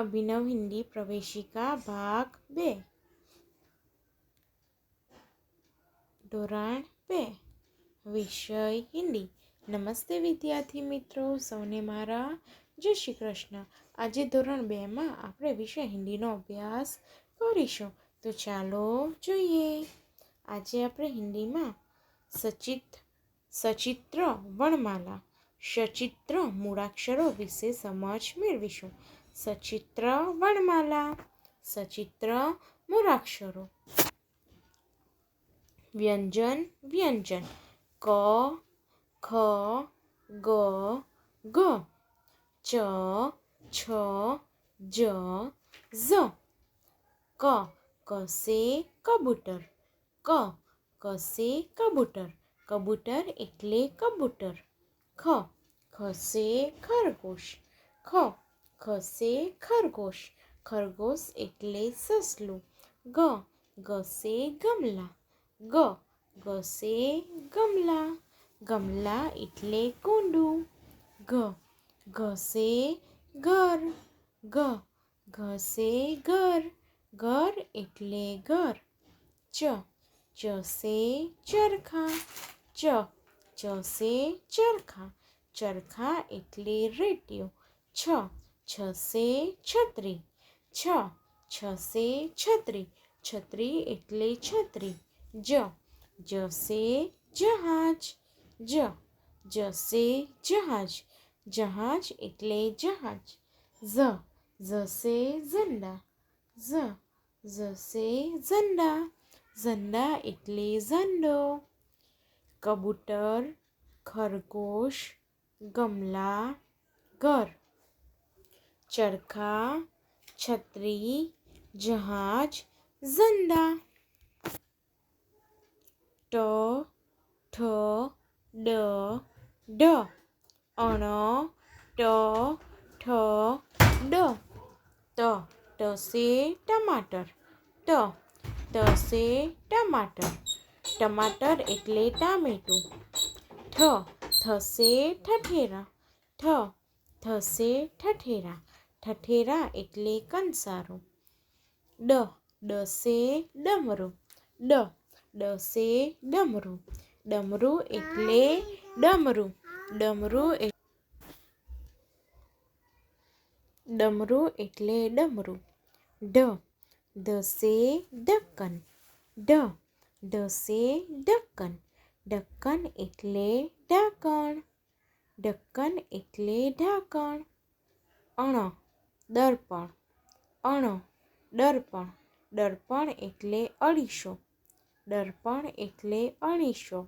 અભિનવ હિન્દી પ્રવેશિકા ભાગ બે ધોરણ બે વિષય હિન્દી નમસ્તે વિદ્યાર્થી મિત્રો સૌને મારા જય શ્રી કૃષ્ણ આજે ધોરણ બેમાં આપણે વિષય હિન્દીનો અભ્યાસ કરીશું તો ચાલો જોઈએ આજે આપણે હિન્દીમાં સચિત સચિત્ર વણમાલા સચિત્ર મૂળાક્ષરો વિશે સમજ મેળવીશું सचित्र वर्णमाला सचित्र मूलाक्षरो व्यंजन व्यंजन क ख ग ग च छ ज ज क कसे कबूतर क कसे कबूतर कबूतर एटले कबूतर ख खसे खरगोश ख घसे खरगोश खरगोश एट्ले ससलू ग घसे गमला ग घसे गमला गमला इटले कूंडू ग घसे घर ग घसे घर घर एट्ले घर च चसे चरखा च चसे चरखा चरखा एटले रेटियो छ छ से छत्री छ छ से छत्री छत्री एटले छत्री ज ज से जहाज ज ज से जहाज जहाज एटले जहाज ज ज से झंडा ज ज से झंडा झंडा एटले झंडो कबूतर खरगोश गमला घर चरखा छतरी जहाज जंदा टो ठ ड टो ठ ड त ट से टमाटर ट ट से टमाटर टमाटर एटले टाटू ठ थ से ठठेरा ठ थ से ठठेरा ઠઠેરા એટલે કંસારું ડ ડસે ડમરું ડ ડસે ડમરું ડમરું એટલે ડમરું ડમરું એ ડમરું એટલે ડમરું ઢ ધસે ઢક્કન ઢ ધસે ઢક્કન ઢક્કન એટલે ઢાંકણ ઢક્કન એટલે ઢાંકણ અણ દર્પણ અણ દર્પણ દર્પણ એટલે અડીસો દર્પણ એટલે અણીસો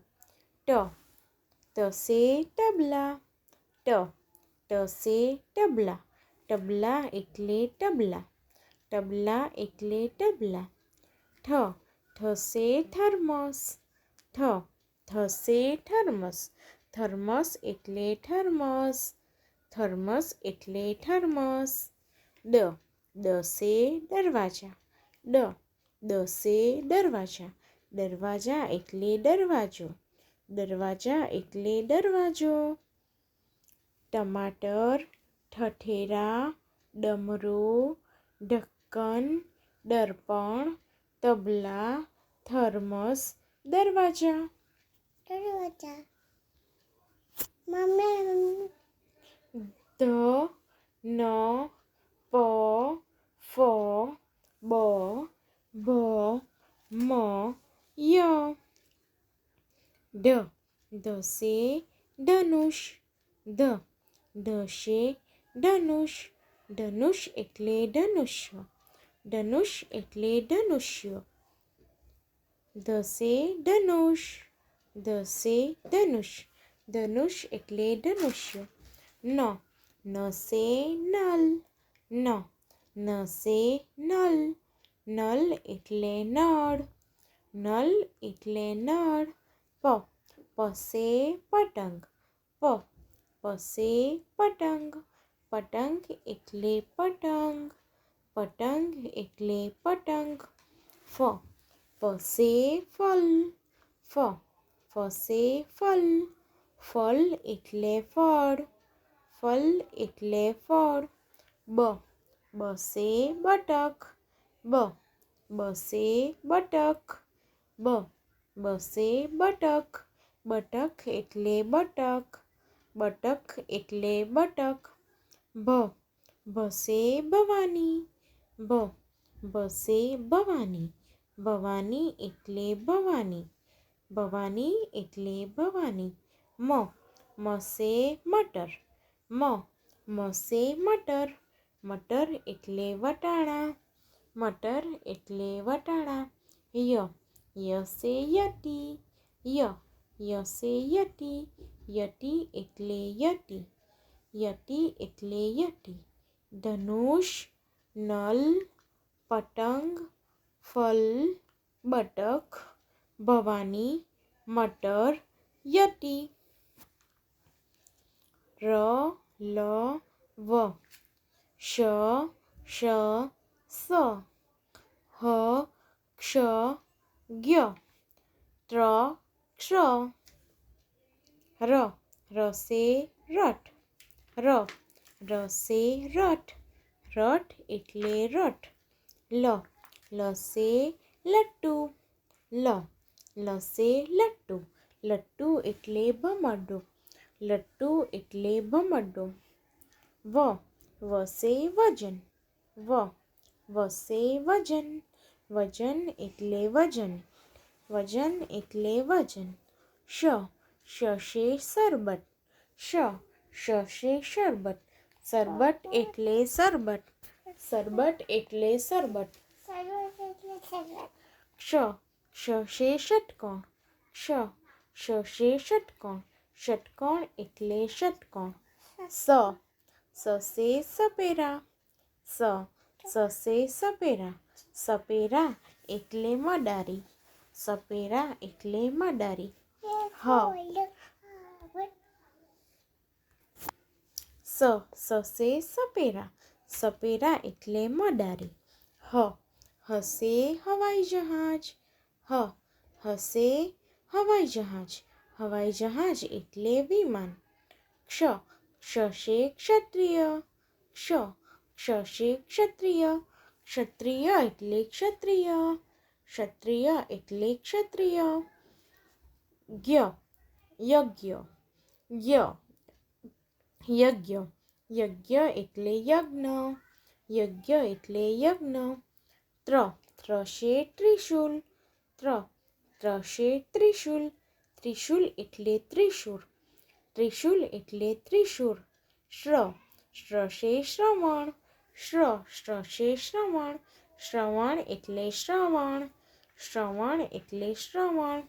ટ ટસે ટબલા ટ ટસે ટબલા ટબલા એટલે ટબલા ટબલા એટલે ટબલા ઠ ઠસે થર્મસ ઠ થશે થર્મસ થર્મસ એટલે થર્મસ થર્મસ એટલે થર્મસ ડ દસે દરવાજા ડ દસે દરવાજા દરવાજા એટલે દરવાજો દરવાજા એટલે દરવાજો ટમાટર ઠઠેરા ડમરો ઢક્કન દર્પણ તબલા થર્મસ દરવાજા દરવાજા મમ્મી ધ ન प फ ब भ म य द द से धनुष द द से धनुष धनुष એટલે ધનુષ્ય धनुष એટલે ધનુષ્ય દ સે ધનુષ દ સે ધનુષ ધનુષ એટલે ધનુષ્ય ન ન સે નલ ન નસે નલ નલ એટલે નળ નલ એટલે નળ પ પસે પતંગ પ પસે પતંગ પતંગ એટલે પતંગ પતંગ એટલે પતંગ ફ ફસે ફલ ફ ફસે ફલ ફલ એટલે ફળ ફલ એટલે ફળ ब ब से बटक ब ब से बटक ब ब से बटक बटक એટલે બટક બટક એટલે બટક ભ ભ से ભવાની ભ ब से ભવાની ભવાની એટલે ભવાની ભવાની એટલે ભવાની મ મ से मटर મ મ से मटर मटर એટલે વટાણા मटर એટલે વટાણા યો યોસે યટી યો યોસે યટી યટી એટલે યટી યટી એટલે યટી ધનુષ નલ પતંગ ફલ બતક ભવાની मटर યટી ર લ વ श श स ह क्ष ज्ञ त्र क्ष र र से रट र र से रट रट એટલે રટ લ લ से લટ્ટો લ લ સે લટ્ટો લટ્ટો એટલે બમડ્ડો લટ્ટો એટલે બમડ્ડો વ व सेवजन व व सेवजन वजन એટલે વજન વજન એટલે વજન શ શ શર્બત શ શર્બત શર્બત એટલે શર્બત શ શષટકો શ શષટકો શષટકો એટલે શટકો સ સસે સપેરા સ સસે સપેરા સપેરા એટલે મડારી સપેરા એટલે મડારી હ સ સસે સપેરા સપેરા એટલે મડારી હ હસે હવાઈ જહાજ હ હસે હવાઈ જહાજ હવાઈ જહાજ એટલે વિમાન ક્ષ क्ष क्षत्रिय क्ष क्षत्रिय क्षत्रिय એટલે ક્ષત્રિય ક્ષત્રિય એટલે ક્ષત્રિય જ यज्ञ य यज्ञ यज्ञ એટલે યજ્ઞ यज्ञ એટલે યજ્ઞ त्र त्र શે ત્રિશુલ त्र त्र શે ત્રિશુલ ત્રિશુલ એટલે ત્રિશૂર ત્રિશુલ એટલે ત્રિશુર શ્ર શ્રશે શ્રવણ શ્ર શ્રશે શ્રવણ શ્રવણ એટલે શ્રવણ શ્રવણ એટલે શ્રવણ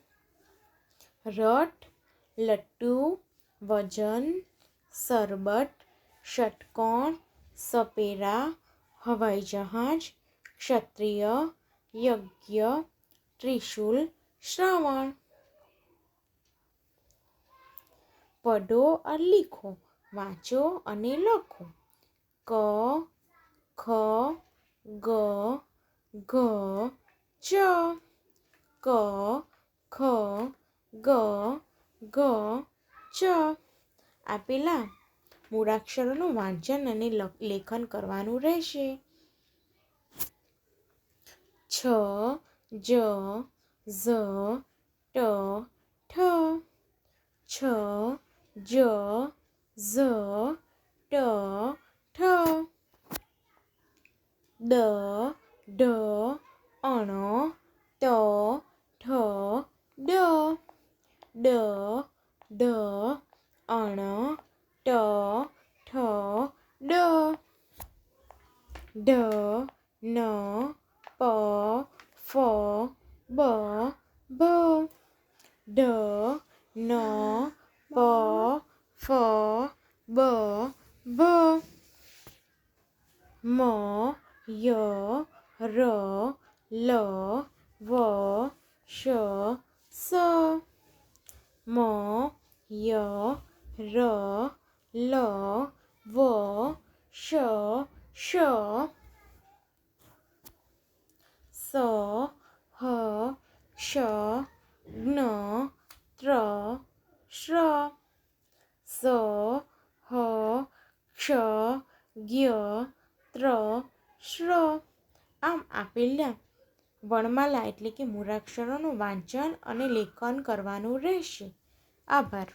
રટ લટ્ટુ વજન સરબટ ષટકોણ સપેરા હવાઈ જહાજ ક્ષત્રિય યજ્ઞ ત્રિશુલ શ્રવણ પઢો અને લીખો વાંચો અને લખો ક ખ ગ ઘ ચ ક ખ ગ ઘ ચ આપેલા મૂળાક્ષરોનું વાંચન અને લેખન કરવાનું રહેશે છ જ ઝ ટ ઠ છ do th. D, d, ono, to, tho, do. D, d, ono, to, tho, do. D, no, po, fo, bo, bo. do no, bó phó bở vơ mò dở rở lở vở sở sơ mò dở rở lở vở sở sở sở hở sở nở જ્ઞ ત્ર શ્ર આમ આપેલા વર્ણમાલા એટલે કે મૂળાક્ષરોનું વાંચન અને લેખન કરવાનું રહેશે આભાર